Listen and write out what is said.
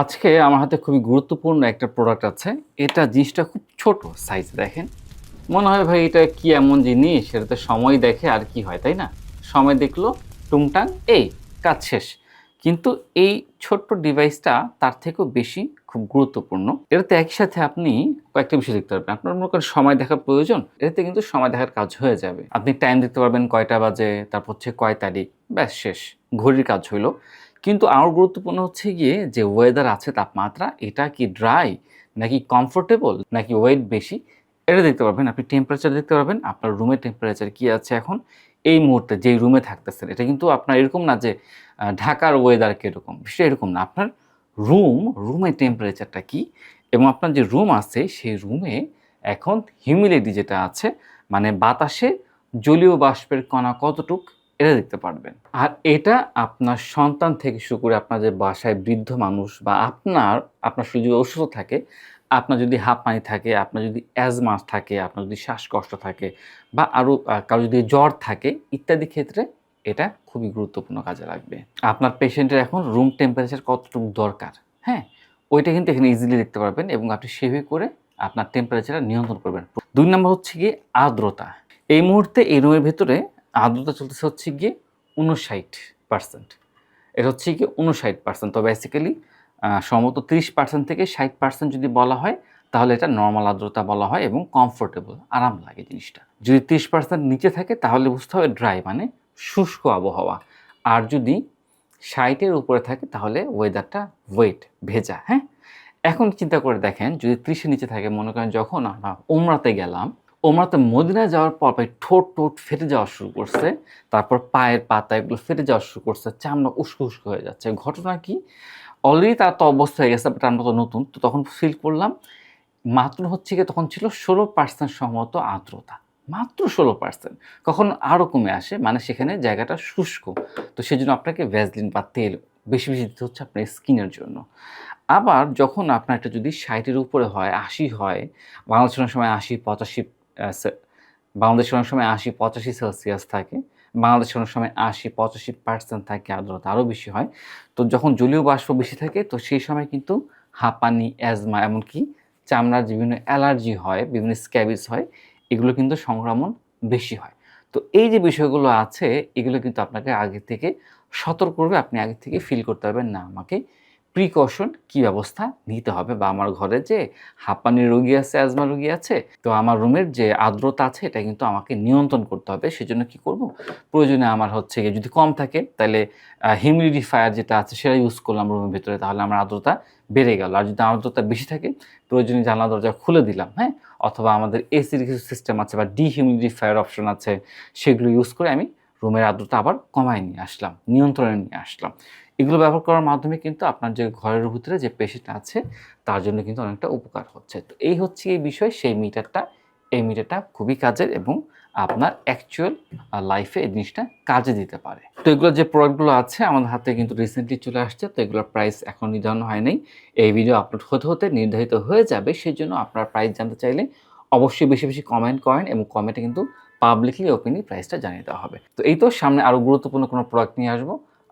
আজকে আমার হাতে খুবই গুরুত্বপূর্ণ একটা প্রোডাক্ট আছে। এটা জিনিসটা খুব ছোট সাইজ দেখেন। মনে হয় ভাই এটা কি এমন জিনিস? সেটা তো সময় দেখে আর কি হয়, তাই না? সময় দেখল, টুংটাং, এই, কাজ শেষ। কিন্তু এই ছোট্ট ডিভাইসটা তার থেকেও বেশি খুব গুরুত্বপূর্ণ। এটাতে একই সাথে আপনি কয়েকটা বিষয় দেখতে পারবেন। আপনার মনে করেন সময় দেখার প্রয়োজন, এটাতে কিন্তু সময় দেখার কাজ হয়ে যাবে। আপনি টাইম দেখতে পারবেন কয়টা বাজে, তারপর হচ্ছে কয় তারিখ, ব্যাস শেষ। ঘড়ির কাজ হইল। কিন্তু আরও গুরুত্বপূর্ণ হচ্ছে গিয়ে যে ওয়েদার আছে, তাপমাত্রা, এটা কি ড্রাই নাকি কমফোর্টেবল নাকি ওয়েট বেশি, এটা দেখতে পারবেন। আপনি টেম্পারেচার দেখতে পারবেন, আপনার রুমের টেম্পারেচার কি আছে এখন, এই মুহূর্তে যেই রুমে থাকতেছেন। এটা কিন্তু আপনার এরকম না যে ঢাকার ওয়েদার কীরকম বিষয়টা এরকম না। আপনার রুম রুমের টেম্পারেচারটা কি এবং আপনার যে রুম আছে, সেই রুমে এখন হিউমিডিটি যেটা আছে মানে বাতাসে জলীয় বাষ্পের কণা কতটুক? এটা দেখতে পারবেন। আর এটা আপনার সন্তান থেকে শুরু করে আপনার যে বাসায় বৃদ্ধ মানুষ বা আপনার আপনার শরীর যদি অসুস্থ থাকে, আপনার যদি হাঁপানি থাকে, আপনার যদি অ্যাজমা থাকে, আপনার যদি শ্বাসকষ্ট থাকে বা আরও কারও যদি জ্বর থাকে, ইত্যাদি ক্ষেত্রে এটা খুবই গুরুত্বপূর্ণ কাজে লাগবে। আপনার পেশেন্টের এখন রুম টেম্পারেচার কতটুকু দরকার? হ্যাঁ ওইটা কিন্তু এখানে ইজিলি দেখতে পারবেন এবং আপনি সেভাবে করে আপনার টেম্পারেচার নিয়ন্ত্রণ করবেন। দুই নম্বর হচ্ছে কি আর্দ্রতা। এই মুহূর্তে এই রুমের ভেতরে আর্দ্রতা চলতেছে হচ্ছে গিয়ে উনষাট পার্সেন্ট এটা হচ্ছে গিয়ে উনষাট পার্সেন্ট তো বেসিক্যালি সম্ভবত তিরিশ পার্সেন্ট থেকে ষাট পার্সেন্ট যদি বলা হয়, তাহলে এটা নর্মাল আর্দ্রতা বলা হয় এবং কমফোর্টেবল আরাম লাগে জিনিসটা। যদি তিরিশ পার্সেন্ট নিচে থাকে, তাহলে বুঝতে হবে ড্রাই মানে শুষ্ক আবহাওয়া। আর যদি ষাটের উপরে থাকে, তাহলে ওয়েদারটা ওয়েট ভেজা হ্যাঁ? এখন চিন্তা করে দেখেন, যদি ত্রিশের নিচে থাকে, মনে করেন যখন আমরা ওমরাতে গেলাম ওমরাতে মদিনায় যাওয়ার পর ভাই ঠোঁট টোট ফেটে যাওয়া শুরু করছে। তারপর পায়ের পাতা এগুলো ফেটে যাওয়া শুরু করছে, চামড়া উস্কো উস্কো হয়ে যাচ্ছে। ঘটনা কি? অলরেডি তার তো অবস্থা হয়ে গেছে বাট আমরা তো নতুন। তো তখন ফিল করলাম, মাত্র হচ্ছে গিয়ে তখন ছিল ষোলো পার্সেন্ট সম্ভবত আর্দ্রতা। মাত্র ষোলো পার্সেন্ট কখন আরও কমে আসে মানে সেখানে জায়গাটা শুষ্ক। তো সেজন্য আপনাকে ভ্যাসলিন বা তেল বেশি বেশি দিতে হচ্ছে আপনার স্কিনের জন্য। আবার যখন আপনার এটা যদি ষাটের উপরে হয়, আশি হয় বাংলাদেশের সময় আশি, পঁচাশি বাংলাদেশের অনেক সময় আশি পঁচাশি সেলসিয়াস থাকে বাংলাদেশের অনেক সময় আশি পঁচাশি পার্সেন্ট থাকে আর্দ্রতা আরও বেশি হয়। তো যখন জলীয় বাষ্প বেশি থাকে, তো সেই সময় কিন্তু হাঁপানি, অ্যাজমা, এমনকি চামড়ার বিভিন্ন অ্যালার্জি হয়, বিভিন্ন স্ক্যাবিস হয়, এগুলো কিন্তু সংক্রমণ বেশি হয়। তো এই যে বিষয়গুলো আছে, এগুলো কিন্তু আপনাকে আগে থেকে সতর্ক করবে, আপনি আগে থেকে ফিল করতে পারবেন, না আমাকে প্রিকশন কি ব্যবস্থা নিতে হবে? বা আমার ঘরে যে হাঁপানির রোগী আছে অ্যাজমা রোগী আছে, তো আমার রুমের যে আর্দ্রতা আছে, এটা কিন্তু আমাকে নিয়ন্ত্রণ করতে হবে। সেজন্য কি করব? প্রয়োজনে আমার হচ্ছে গিয়ে যদি কম থাকে, তাহলে হিউমিডিফায়ার যেটা আছে, সেটা ইউজ করলাম রুমের ভিতরে, তাহলে আমার আর্দ্রতা বেড়ে গেল। আর যদি আর্দ্রতা বেশি থাকে, প্রয়োজনে জানলা দরজা খুলে দিলাম হ্যাঁ? অথবা আমাদের এসির কিছু সিস্টেম আছে বা ডিহিউমিডিফায়ার অপশন আছে, সেগুলো ইউজ করে আমি রুমের আর্দ্রতা আবার কমায় নিয়ে আসলাম, নিয়ন্ত্রণে নিয়ে আসলাম। এগুলো ব্যবহার করার মাধ্যমে কিন্তু আপনার যে ঘরের ভিতরে যে পেশেন্ট আছে, তার জন্য কিন্তু অনেকটা উপকার হচ্ছে। তো এই হচ্ছে এই বিষয়, সেই মিটারটা, এই মিটারটা খুবই কাজের এবং আপনার অ্যাকচুয়াল লাইফে এই জিনিসটা কাজে দিতে পারে। তো এগুলো যে প্রোডাক্টগুলো আছে, আমাদের হাতে কিন্তু রিসেন্টলি চলে আসছে, তো এগুলোর প্রাইস এখন নির্ধারণ হয় নাই। এই ভিডিও আপলোড হতে হতে নির্ধারিত হয়ে যাবে সেই জন্য আপনার প্রাইস জানতে চাইলে অবশ্যই বেশি বেশি কমেন্ট করেন এবং কমেন্টে কিন্তু পাবলিকলি ওপেনলি প্রাইসটা জানিয়ে দেওয়া হবে। তো এই তো, সামনে আরও গুরুত্বপূর্ণ কোনো প্রোডাক্ট নিয়ে আসব।